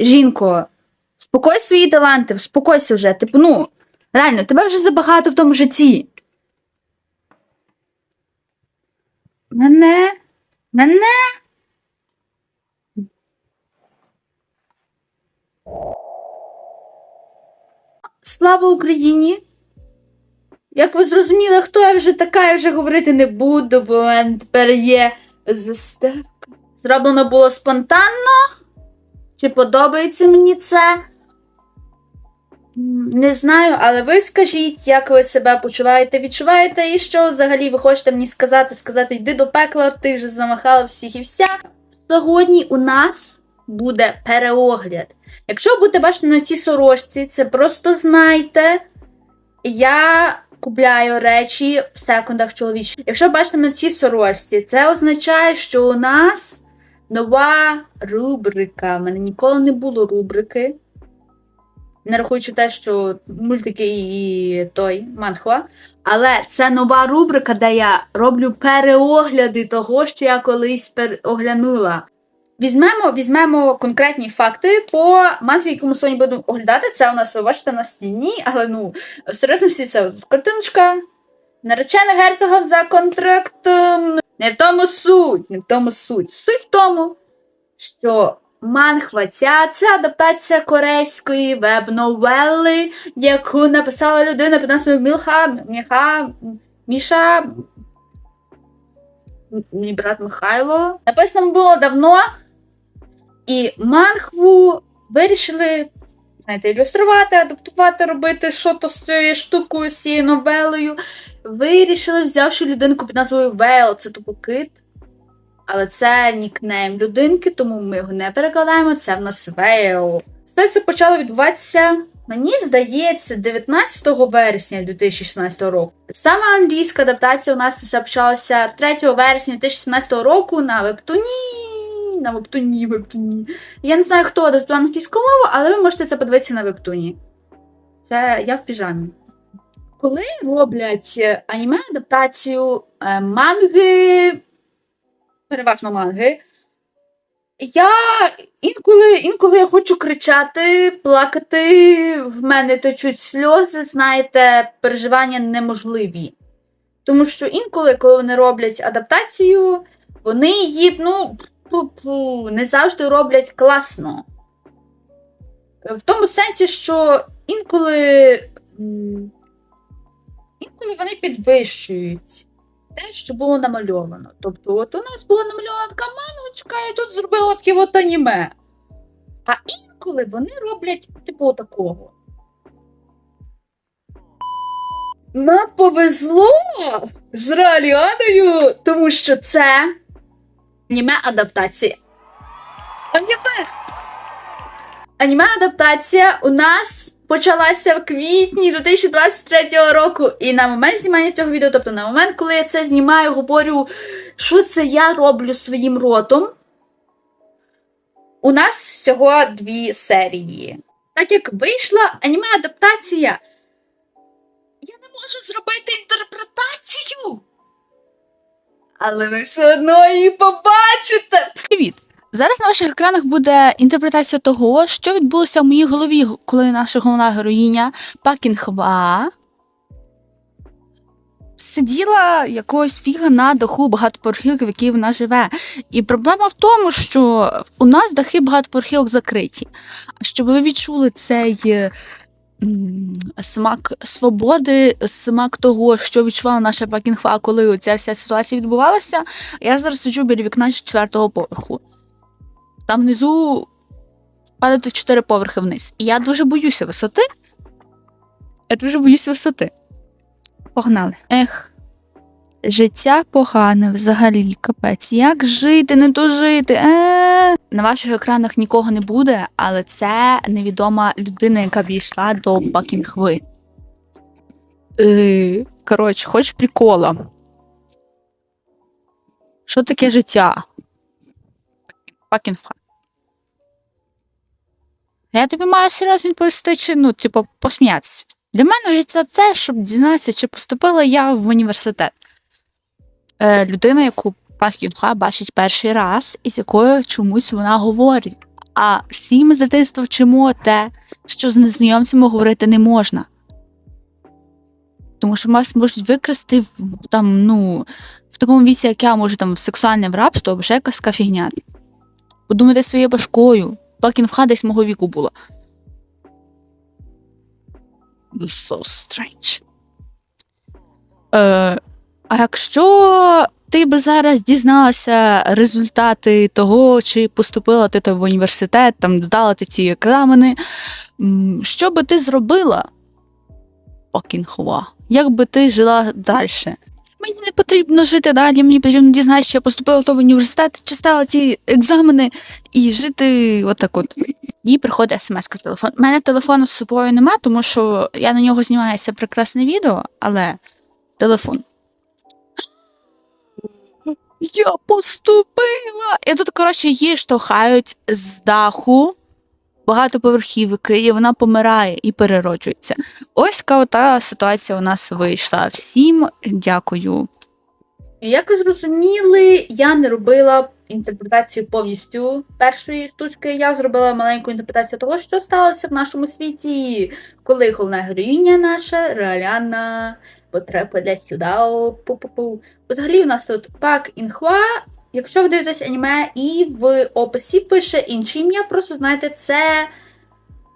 Жінко, спокой свої таланти, успокойся вже. Типу, ну, реально, тебе вже забагато в тому житті. Мене. Мене. Слава Україні! Як ви зрозуміли, хто я вже така, я вже говорити не буду, бо мене тепер є заставка. Зроблено було спонтанно. Чи подобається мені це? Не знаю, але ви скажіть, як ви себе почуваєте, відчуваєте, і що взагалі ви хочете мені сказати, сказати, йди до пекла, ти вже замахала всіх і вся. Сьогодні у нас буде переогляд. Якщо будете бачити на цій сорочці, це просто знайте. Я купляю речі в секундах чоловічі. Якщо бачите на цій сорочці, це означає, що у нас нова рубрика. У мене ніколи не було рубрики. Не рахуючи те, що мультики і той манхва. Але це нова рубрика, де я роблю переогляди того, що я колись переоглянула. Візьмемо, візьмемо конкретні факти по манхві, яку ми сьогодні будемо оглядати. Це у нас, ви бачите, на стіні, але ну, в серйозності це картиночка. Наречена герцогом за контрактом. Не в тому суть, не в тому суть. Суть в тому, що манхва ця це адаптація корейської веб-новели, яку написала людина під назвою Мілха, Міха, Міша. Мій брат Михайло. Написано було давно. І манхву вирішили, знаєте, ілюструвати, адаптувати, робити що то з цією штукою, з цією новелою. Вирішили, взявши людинку під назвою Вейл, це тупо кит. Але це нікнейм людинки, тому ми його не перекладаємо. Це в нас Вейл. Все це почало відбуватися, мені здається, 19 вересня 2016 року. Саме англійська адаптація у нас все почалася 3 вересня 2017 року на вебтуні. На вебтуні, вебтуні. Я не знаю, хто адаптував англійську мову, але ви можете це подивитися на вебтуні. Це я в піжамі. Коли роблять е, аніме-адаптацію е, манги, переважно манги, я інколи, інколи я хочу кричати, плакати, в мене течуть сльози, знаєте, переживання неможливі. Тому що інколи, коли вони роблять адаптацію, вони її, ну, не завжди роблять класно. В тому сенсі, що інколи. Інколи вони підвищують те, що було намальовано. Тобто, от у нас була намальована така мангочка, і тут зробила таке от аніме. А інколи вони роблять типу такого. Нам повезло з Реаліаною, тому що це аніме-адаптація. Аніме! Аніме-адаптація у нас почалася в квітні 2023 року. І на момент знімання цього відео, тобто на момент, коли я це знімаю, говорю, що це я роблю своїм ротом. У нас всього дві серії. Так як вийшла аніме-адаптація, я не можу зробити інтерпретацію. Але ви все одно її побачите. Привіт! Зараз на ваших екранах буде інтерпретація того, що відбулося в моїй голові, коли наша головна героїня Пакін Хва сиділа якогось фіга на даху багатоповерхівки, в якій вона живе. І проблема в тому, що у нас дахи багатоповерхівок закриті. А щоб ви відчули цей смак свободи, смак того, що відчувала наша Пакін Хва, коли ця вся ситуація відбувалася, я зараз сиджу біля вікна четвертого поверху там внизу падати чотири поверхи вниз. І я дуже боюся висоти. Я дуже боюся висоти. Погнали. Ех. Життя погане взагалі, капець. Як жити, не то жити? Е. На ваших екранах нікого не буде, але це невідома людина, яка війшла до Бакінгви. Е, коротше, хоч прикола. Що таке життя? Пакінга. Я тобі маю серйозно відповісти, чи ну, типу, посміятися. Для мене життя це, щоб дізнатися, чи поступила я в університет. Е, людина, яку Пак Юнха бачить перший раз, і з якою чомусь вона говорить. А всі ми з дитинства вчимо те, що з незнайомцями говорити не можна. Тому що вас можуть викрасти в, там, ну, в такому віці, як я, може, там, в сексуальне рабство або ще якась фігня. Подумайте своєю башкою. Пакінфха десь мого віку була. So strange. Е, а якщо ти би зараз дізналася результати того, чи поступила ти то в університет, там здала ти ці екзамени, що би ти зробила? Пакінхова. Як би ти жила далі? Мені не потрібно жити далі, мені потрібно дізнатися, що я поступила в той університет, чи стала ці екзамени і жити отак от. Їй приходить смс в телефон. У мене телефону з собою нема, тому що я на нього знімаю це прекрасне відео, але телефон. Я поступила. І тут, коротше, її штовхають з даху багатоповерхівки, і вона помирає і перероджується. Ось ота ситуація у нас вийшла. Всім дякую. Як ви зрозуміли, я не робила інтерпретацію повністю першої штучки. Я зробила маленьку інтерпретацію того, що сталося в нашому світі, коли головна героїня наша Реаляна потрапила сюди. Пу-пу-пу. Взагалі, у нас тут Пак Інхва. Якщо ви дивитесь аніме, і в описі пише інше ім'я, просто знаєте, це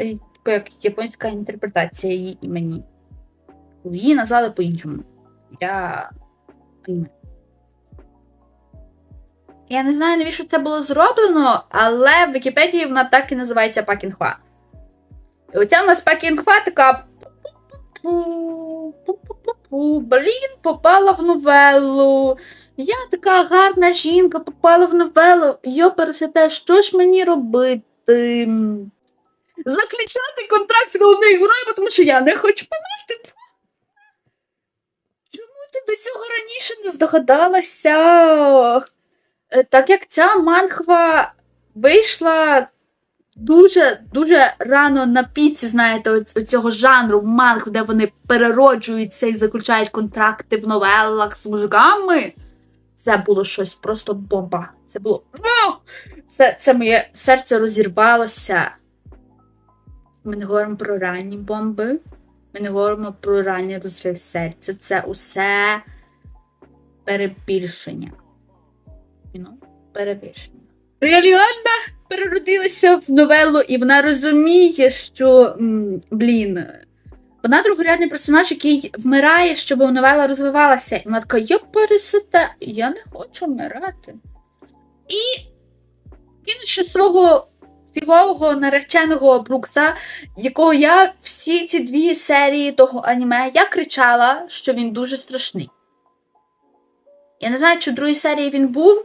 е, як японська інтерпретація її імені. Її назвали по-іншому. Я. Я не знаю, навіщо це було зроблено, але в Вікіпедії вона так і називається Пакінхва. І оця у нас Пакінхва така. Блін, попала в новелу. Я така гарна жінка, попала в новелу. Йо, пересете, що ж мені робити? Заключати контракт з головною героєм, тому що я не хочу померти. Чому ти до цього раніше не здогадалася? Е, так як ця манхва вийшла дуже дуже рано на піці, знаєте, оць- оцього жанру манхв, де вони перероджуються і заключають контракти в новелах з мужиками. Це було щось просто бомба. Це було. Це, це моє серце розірвалося. Ми не говоримо про ранні бомби. Ми не говоримо про ранній розрив серця. Це усе перебільшення. You know? перебільшення. Реаліанна переродилася в новелу, і вона розуміє, що блін. Вона другорядний персонаж, який вмирає, щоб новела розвивалася. І вона така, я пересите, я не хочу вмирати. І кинувши свого фігового нареченого Брукса, якого я всі ці дві серії того аніме, я кричала, що він дуже страшний. Я не знаю, чи в другій серії він був,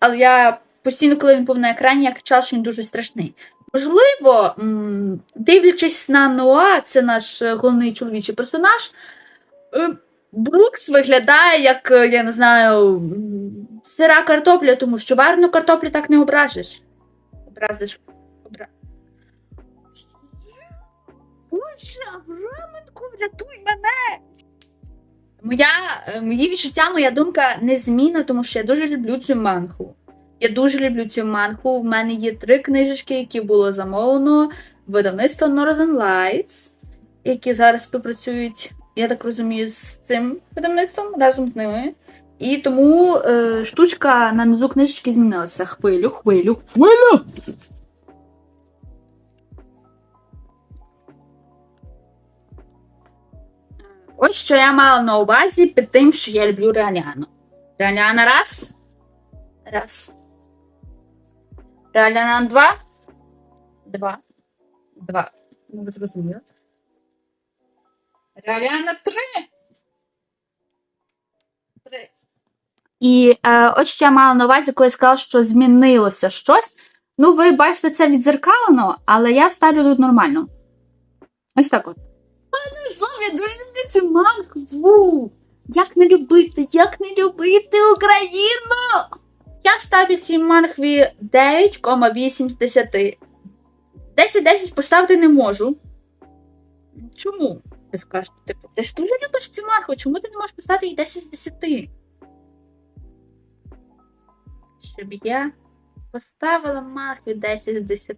але я постійно, коли він був на екрані, я кричала, що він дуже страшний. Можливо, дивлячись на Ноа, це наш е, головний чоловічий персонаж, е, Брукс виглядає як, е, я не знаю, сира картопля, тому що варену картоплю так не ображиш. Образиш. Боже, Авраменко, врятуй мене! Моя, е, мої відчуття, моя думка незмінна, тому що я дуже люблю цю манху. Я дуже люблю цю манху. У мене є три книжечки, які було замовлено видавництво Northern Lights, які зараз співпрацюють, я так розумію, з цим видавництвом разом з ними. І тому е, штучка на низу книжечки змінилася. Хвилю, хвилю, хвилю! Ось що я мала на увазі під тим, що я люблю Реаляну. Реаляна раз. Раз. Реаляна два. Два. Два. Ну, ви зрозуміли. Реаляна три. Три. І е, ось що я мала на увазі, коли я сказала, що змінилося щось. Ну, ви бачите це відзеркалено, але я ставлю тут нормально. Ось так от. Пане злом, я цю манхву. Як не любити, як не любити Україну? Я ставлю цій манхві 9,8 з 10. 10-10 поставити не можу. Чому? Ви скажете, типу, ти ж дуже любиш цю манхву, чому ти не можеш поставити їй 10 з 10? Щоб я поставила Махві 10 з 10.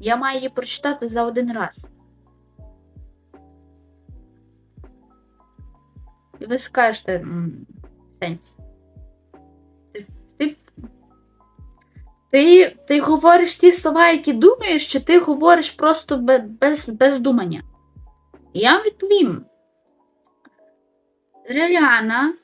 Я маю її прочитати за один раз. Ви скажете, сенсі. Ти, ти, ти, говориш ті слова, які думаєш, чи ти говориш просто без, без, думання? Я вам відповім. Реліана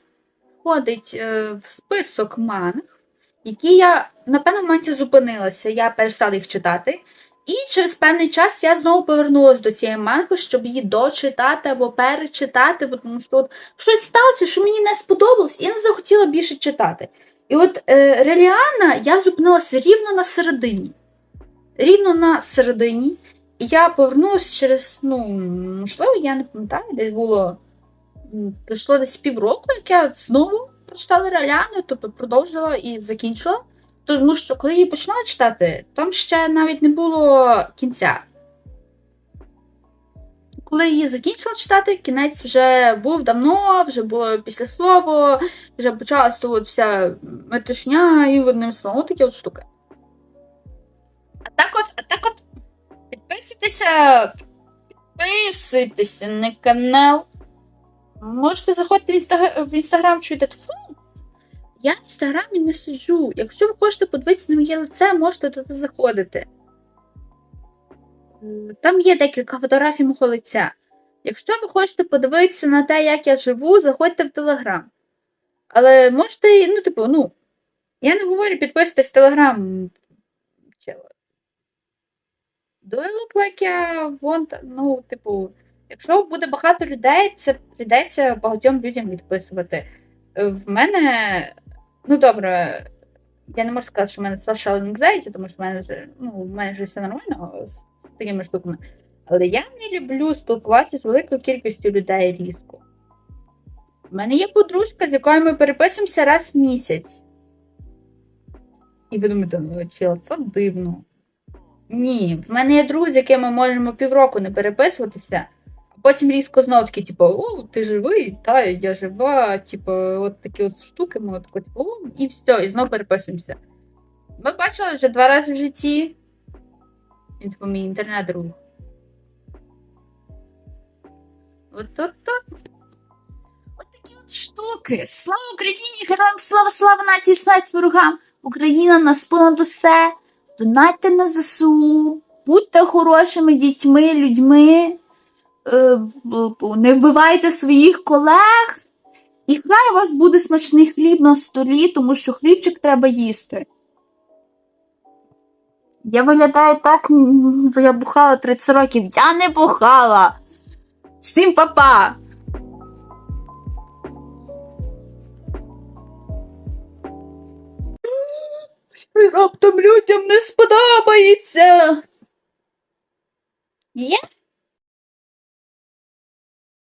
входить е, в список манг, які я на певному моменті зупинилася. Я перестала їх читати. І через певний час я знову повернулася до цієї манги, щоб її дочитати або перечитати, бо тому що от щось сталося, що мені не сподобалось, і я не захотіла більше читати. І от е, Реліана я зупинилася рівно на середині. Рівно на середині. І я повернулася через, ну, можливо, я не пам'ятаю, десь було. Пройшло десь півроку, як я знову прочитала Реляну, тобто продовжила і закінчила. Тому що коли її починала читати, там ще навіть не було кінця. Коли її закінчила читати, кінець вже був давно, вже було післяслово, вже почалася от вся метушня і одним словом, такі от штуки. А так от, а так от, підписуйтеся, підписуйтеся на канал. Можете заходити в, в інстаграм, чуєте, тфу, я в інстаграмі не сиджу. Якщо ви хочете подивитися на моє лице, можете туди заходити. Там є декілька фотографій мого лиця. Якщо ви хочете подивитися на те, як я живу, заходьте в Телеграм. Але можете, ну, типу, ну, я не говорю підписуйтесь в Телеграм. Do I look like I want, ну, типу, якщо буде багато людей, це прийдеться багатьом людям відписувати. Е, В мене, ну добре, я не можу сказати, що в мене social anxiety, тому що в мене вже, ну, в мене вже все нормально з, такими штуками. Але я не люблю спілкуватися з великою кількістю людей різко. У мене є подружка, з якою ми переписуємося раз в місяць. І ви думаєте, ну, чел, це дивно. Ні, в мене є друзі, з якими можемо півроку не переписуватися, потім різко знову такі, типу, о, ти живий, та я жива, типу, от такі от штуки, ми тако, типу, о, і все, і знову переписуємося. Ми бачили вже два рази в житті. Він типу мій інтернет-друг. От от от. От такі от штуки. Слава Україні! Героям слава, слава нації, смерть ворогам! Україна нас понад усе. Донайте на ЗСУ, будьте хорошими дітьми, людьми, не вбивайте своїх колег. І хай у вас буде смачний хліб на столі, тому що хлібчик треба їсти. Я виглядаю так, ніби я бухала 30 років. Я не бухала. Всім па-па! Раптом людям не сподобається. Є?